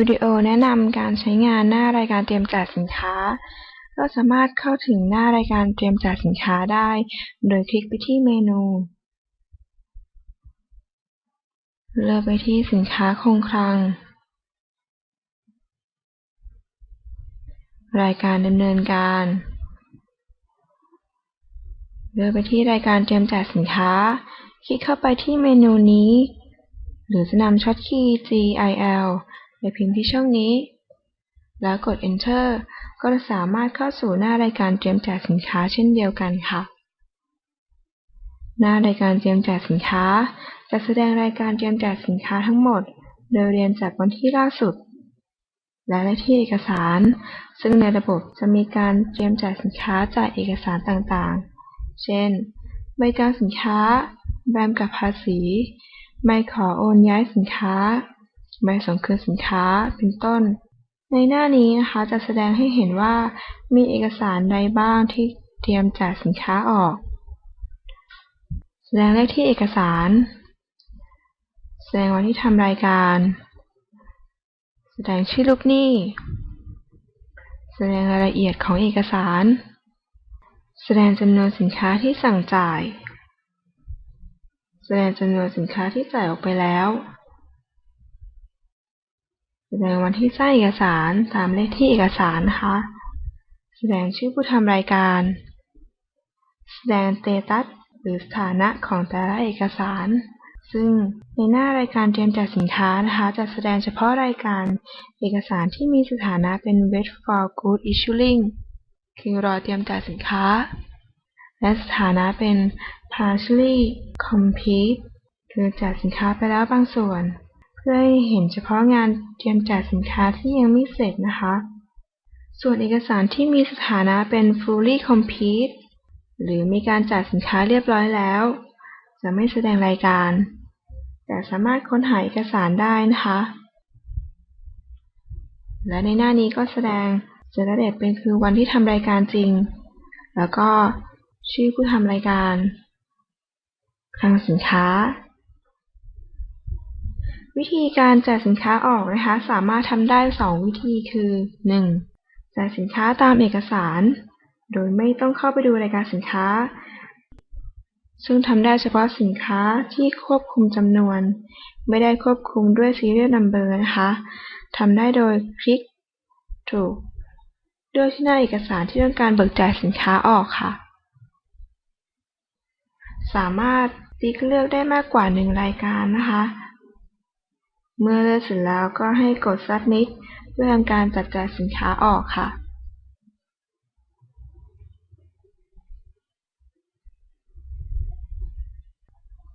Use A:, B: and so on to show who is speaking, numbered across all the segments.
A: วิดีโอแนะนำการใช้งานหน้ารายการเตรียมจัดสินค้า เราสามารถเข้าถึงหน้ารายการเตรียมจัดสินค้าได้ โดยคลิกไปที่เมนู เลือกไปที่สินค้าคงคลัง รายการดำเนินการ เลือกไปที่รายการเตรียมจัดสินค้า คลิกเข้าไปที่เมนูนี้ หรือจะนำช็อตคีย์ GIL ไปพิมพ์ที่ช่องนี้ แล้วกด Enter ก็จะสามารถเข้าสู่หน้ารายการเตรียมแจัดสินค้าเช่นเดียวกันค่ะ หน้ารายการเตรียมแจัดสินค้า จะแสดงรายการเตรียมแจัดสินค้าทั้งหมด โดยเรียงจากวันที่ล่าสุด และเลขที่เอกสาร ซึ่งในระบบจะมีการเตรียมแจัดสินค้าจากเอกสารต่างๆ เช่น ใบกลางสินค้า แบมกับภาษี ใบขอโอนย้ายสินค้า ใบส่งคืนสินค้าเป็นต้น ในหน้านี้นะคะจะแสดงให้เห็นว่า มีเอกสารใดบ้างที่เตรียมจัดสินค้าออก แสดงเลขที่เอกสาร แสดงวันที่ทำรายการ แสดงชื่อลูกหนี้ แสดงรายละเอียดของเอกสาร แสดงจำนวนสินค้าที่สั่งจ่าย แสดงจำนวนสินค้าที่จ่ายออกไปแล้ว แสดงวันที่สร้างเอกสารตามเลขที่เอกสารนะคะ แสดงชื่อผู้ทำรายการ แสดงสเตตัสหรือสถานะของแต่ละเอกสาร ซึ่งในหน้ารายการเตรียมจัดสินค้านะคะ จะแสดงเฉพาะรายการเอกสารที่มีสถานะเป็น wait for good issuing คือรอเตรียมจัดสินค้า และสถานะเป็น partially complete คือจัดสินค้าไปแล้วบางส่วน พื่อให้เห็นเฉพาะงานเตรียมจัดสินค้าที่ยังไม่เสร็จนะคะ ส่วนเอกสารที่มีสถานะเป็น fully complete หรือมีการจัดสินค้าเรียบร้อยแล้ว จะไม่แสดงรายการ แต่สามารถค้นหาเอกสารได้นะคะ และในหน้านี้ก็แสดงเจนเดตเป็นคือวันที่ทำรายการจริง แล้วก็ชื่อผู้ทำรายการคลังสินค้า วิธีการแจัดสินค้าออกนะคะ สามารถทำได้ 2 วิธีคือ 1. จัดสินค้าตามเอกสาร โดยไม่ต้องเข้าไปดูรายการสินค้า ซึ่งทำได้เฉพาะสินค้าที่ควบคุมจำนวน ไม่ได้ควบคุมด้วย serial number นะคะทำได้โดยคลิก ถูกเลือกที่หน้าเอกสารที่ต้องการเบิกจ่ายสินค้าออกค่ะ สามารถติ๊กเลือกได้มากกว่าหนึ่งรายการนะคะ เมื่อเลือกเสร็จแล้วก็ให้กด submit เพื่อทำการจัดจ่ายสินค้าออกค่ะ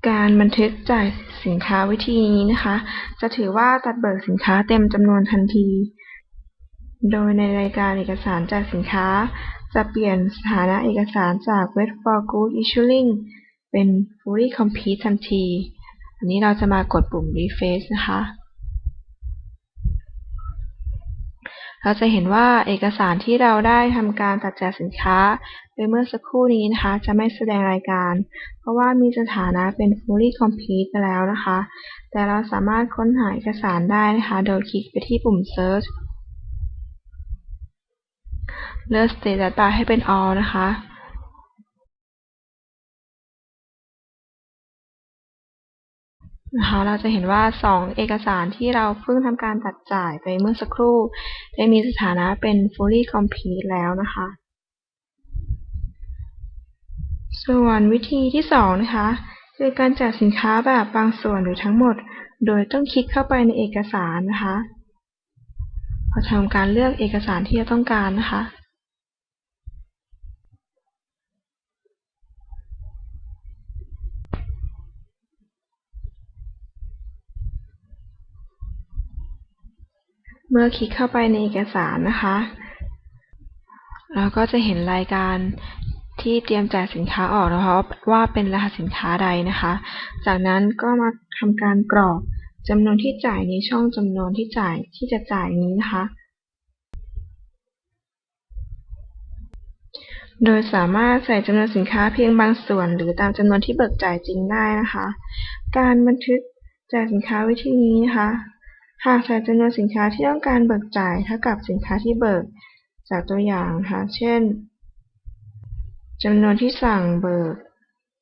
A: การบันทึกจ่ายสินค้าวิธีนี้นะคะ จะถือว่าตัดเบิกสินค้าเต็มจำนวนทันที โดยในรายการเอกสารจ่ากสินค้า จะเปลี่ยนสถานะเอกสารจาก wait for good issuing เป็น fully complete ทันที อันนี้เราจะมากดปุ่ม refresh นะคะ เราจะเห็นว่าเอกสารที่เราได้ทำการตัดแจกสินค้าไปเมื่อสักครู่นี้นะคะ จะไม่แสดงรายการ เพราะว่ามีสถานะเป็น fully complete ไปแล้วนะคะ แต่เราสามารถค้นหาเอกสารได้นะคะ โดยคลิกไปที่ปุ่ม search เลือก status bar ให้เป็น all นะคะ นะคะเราจะเห็นว่า 2 เอกสารที่เราเพิ่งทำการตัดจ่ายไปเมื่อสักครู่ ได้มีสถานะเป็น fully complete แล้วนะคะ ส่วนวิธีที่ 2 นะคะคือการจัดสินค้าแบบบางส่วนหรือทั้งหมด โดยต้องคลิกเข้าไปในเอกสารนะคะ พอทำการเลือกเอกสารที่เราต้องการนะคะ เมื่อคลิกเข้าไปในเอกสารนะคะ เราก็จะเห็นรายการที่เตรียมจ่ายสินค้าออกนะคะว่าเป็นรหัสสินค้าใดนะคะ จากนั้นก็มาทำการกรอกจำนวนที่จ่ายในช่องจำนวนที่จ่ายที่จะจ่ายนี้นะคะ โดยสามารถใส่จำนวนสินค้าเพียงบางส่วน หรือตามจำนวนที่เบิกจ่ายจริงได้นะคะ การบันทึกจ่ายสินค้าวิธีนี้นะคะ หากใส่จำนวนสินค้าที่ต้องการเบิกจ่ายเท่ากับสินค้าที่เบิก จากตัวอย่างนะคะ เช่นจำนวนที่สั่งเบิก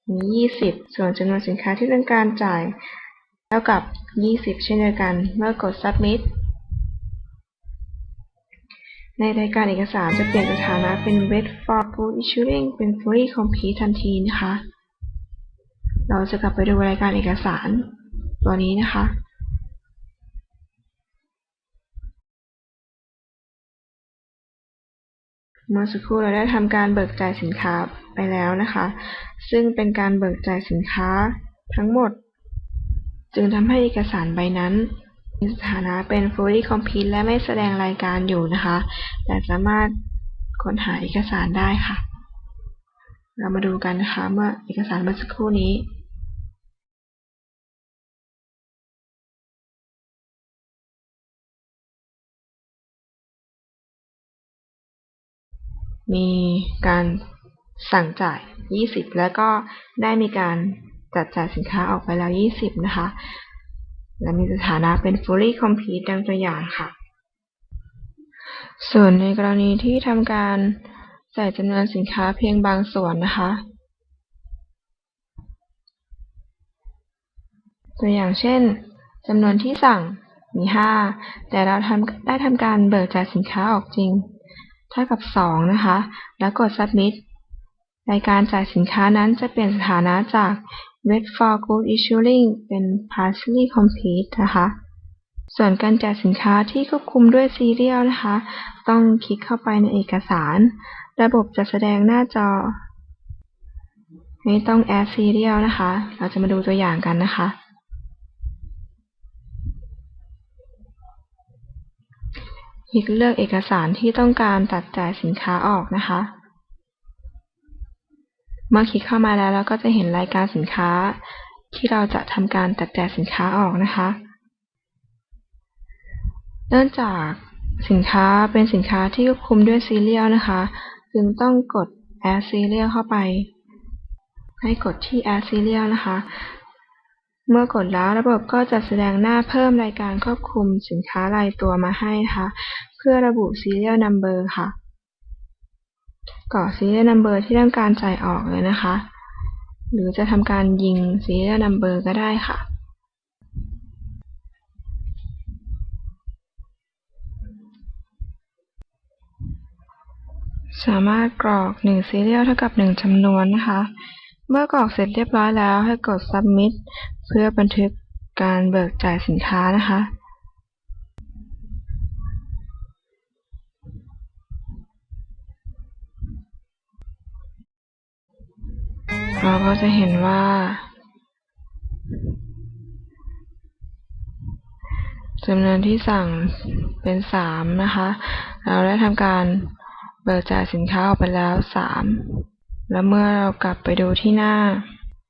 A: มี 20 ส่วนจำนวนสินค้าที่ต้องการจ่ายเท่ากับ 20 เช่นเดียวกัน เมื่อกด submit ในรายการเอกสารจะเปลี่ยนสถานะเป็น wait for full issuing เป็น fully complete ทันทีนะคะ เราจะกลับไปดูรายการเอกสารตัวนี้นะคะ เมื่อสักครู่เราได้ทำการเบิกจ่ายสินค้าไปแล้วนะคะ ซึ่งเป็นการเบิกจ่ายสินค้าทั้งหมด จึงทำให้เอกสารใบนั้นมีสถานะเป็น fully complete และไม่แสดงรายการอยู่นะคะ แต่สามารถค้นหาเอกสารได้ค่ะ เรามาดูกันนะคะเมื่อเอกสารเมื่อสักครู่นี้ มีการสั่งจ่าย 20 แล้วก็ได้มีการจัดจ่ายสินค้าออกไปแล้ว 20 นะคะ และมีสถานะเป็น fully complete ดังตัวอย่างค่ะ ส่วนในกรณีที่ทำการใส่จำนวนสินค้าเพียงบางส่วนนะคะ ตัวอย่างเช่นจำนวนที่สั่งมี 5 แต่เราทำได้ทำการเบิกจ่ายสินค้าออกจริง เท่ากับ 2 นะคะ แล้วกด submit รายการจ่ายสินค้านั้นจะเปลี่ยนสถานะจาก wait for good issuing เป็น partially complete นะคะ ส่วนการจ่ายสินค้าที่ควบคุมด้วย serial นะคะ ต้องคลิกเข้าไปในเอกสาร ระบบจะแสดงหน้าจอให้ต้อง add serial นะคะ เราจะมาดูตัวอย่างกันนะคะ คลิกเลือกเอกสารที่ต้องการตัดจ่ายสินค้าออกนะคะ เมื่อคลิกเข้ามาแล้วเราก็จะเห็นรายการสินค้า ที่เราจะทำการตัดจ่ายสินค้าออกนะคะ เนื่องจากสินค้าเป็นสินค้าที่ควบคุมด้วย serial นะคะ จึงต้องกด add serial เข้าไป ให้กดที่ add serial นะคะ เมื่อกดแล้วระบบก็จะแสดงหน้าเพิ่มรายการควบคุมสินค้ารายตัวมาให้นะคะ เพื่อระบุ serial number ค่ะกรอก serial number ที่ต้องการจ่ายออกเลยนะคะ หรือจะทำการยิง serial number ก็ได้ค่ะสามารถกรอก 1 serial เท่ากับ 1จำนวนนะคะ เมื่อกรอกเสร็จเรียบร้อยแล้วให้กด submit เพื่อบันทึกการเบิกจ่ายสินค้านะคะ เราก็จะเห็นว่า จำนวนที่สั่งเป็น3นะคะ เราได้ทำการเบิกจ่ายสินค้าออกไปแล้ว3แล้วเมื่อเรากลับไปดูที่หน้า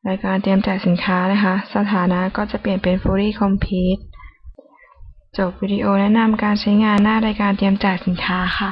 A: รายการเตรียมแจกสินค้านะคะ สถานะก็จะเปลี่ยนเป็น fully complete จบวิดีโอแนะนำการใช้งานหน้ารายการเตรียมแจกสินค้าค่ะ